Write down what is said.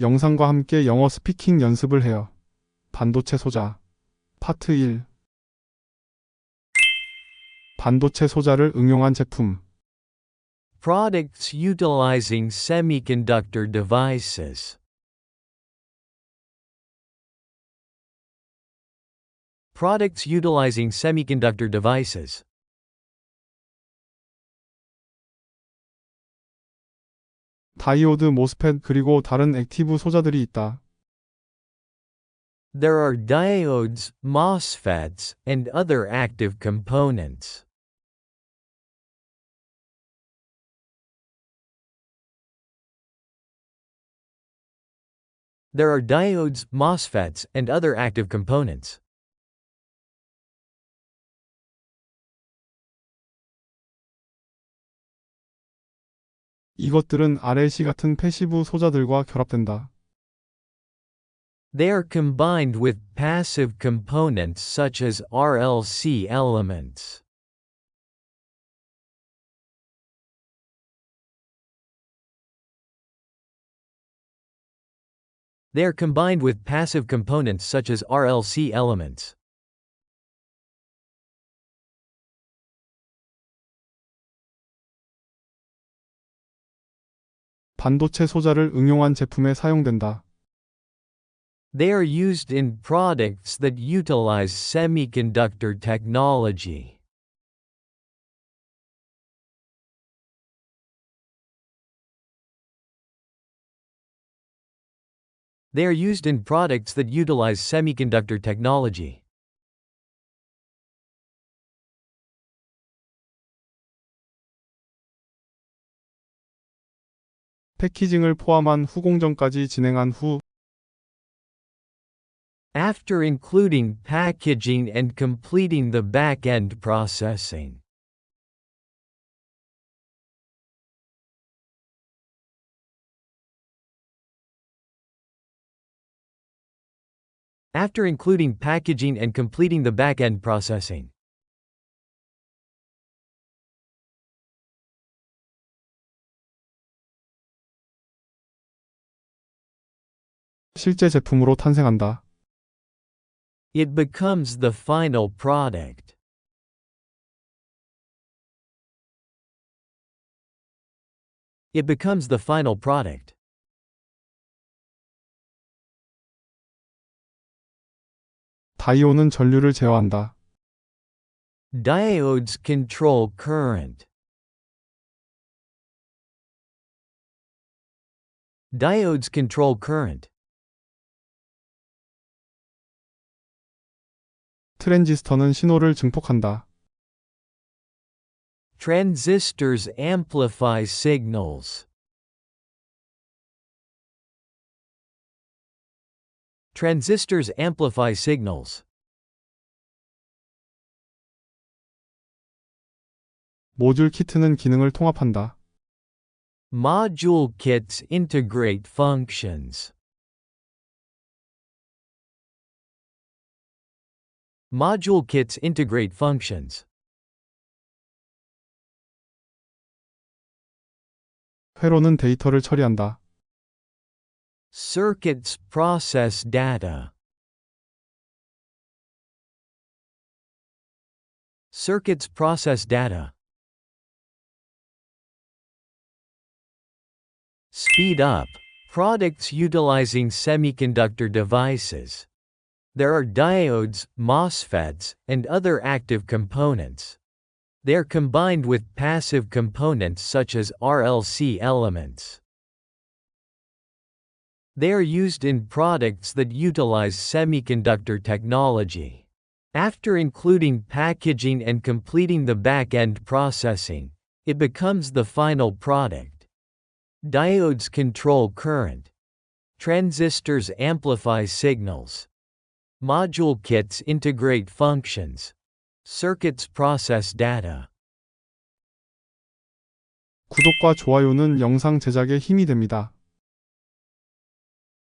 영상과 함께 영어 스피킹 연습을 해요. 반도체 소자. 파트 1. 반도체 소자를 응용한 제품. Products utilizing semiconductor devices. Products utilizing semiconductor devices. 다이오드, 모스펫 그리고 다른 액티브 소자들이 있다. There are diodes, MOSFETs, and other active components. There are diodes, MOSFETs, and other active components. 이것들은 RLC 같은 패시브 소자들과 결합된다. They are combined with passive components such as RLC elements. They are combined with passive components such as RLC elements. 반도체 소자를 응용한 제품에 사용된다. They are used in products that utilize semiconductor technology. They are used in products that utilize semiconductor technology. 패키징을 포함한 후공정까지 진행한 후 After including packaging and completing the back-end processing. After including packaging and completing the back-end processing. 실제 제품으로 탄생한다. It becomes the final product. It becomes the final product. 다이오는 전류를 제어한다. Diodes control current. Diodes control current. 트랜지스터는 신호를 증폭한다. Transistors amplify signals. Transistors amplify signals. 모듈 키트는 기능을 통합한다. Module kits integrate functions. Module kits integrate functions. 회로는 데이터를 처리한다. Circuits process data. Circuits process data. Speed up. Products utilizing semiconductor devices. There are diodes, MOSFETs, and other active components. They are combined with passive components such as RLC elements. They are used in products that utilize semiconductor technology. After including packaging and completing the back-end processing, it becomes the final product. Diodes control current. Transistors amplify signals. Module kits integrate functions. Circuits process data. 구독과 좋아요는 영상 제작에 힘이 됩니다.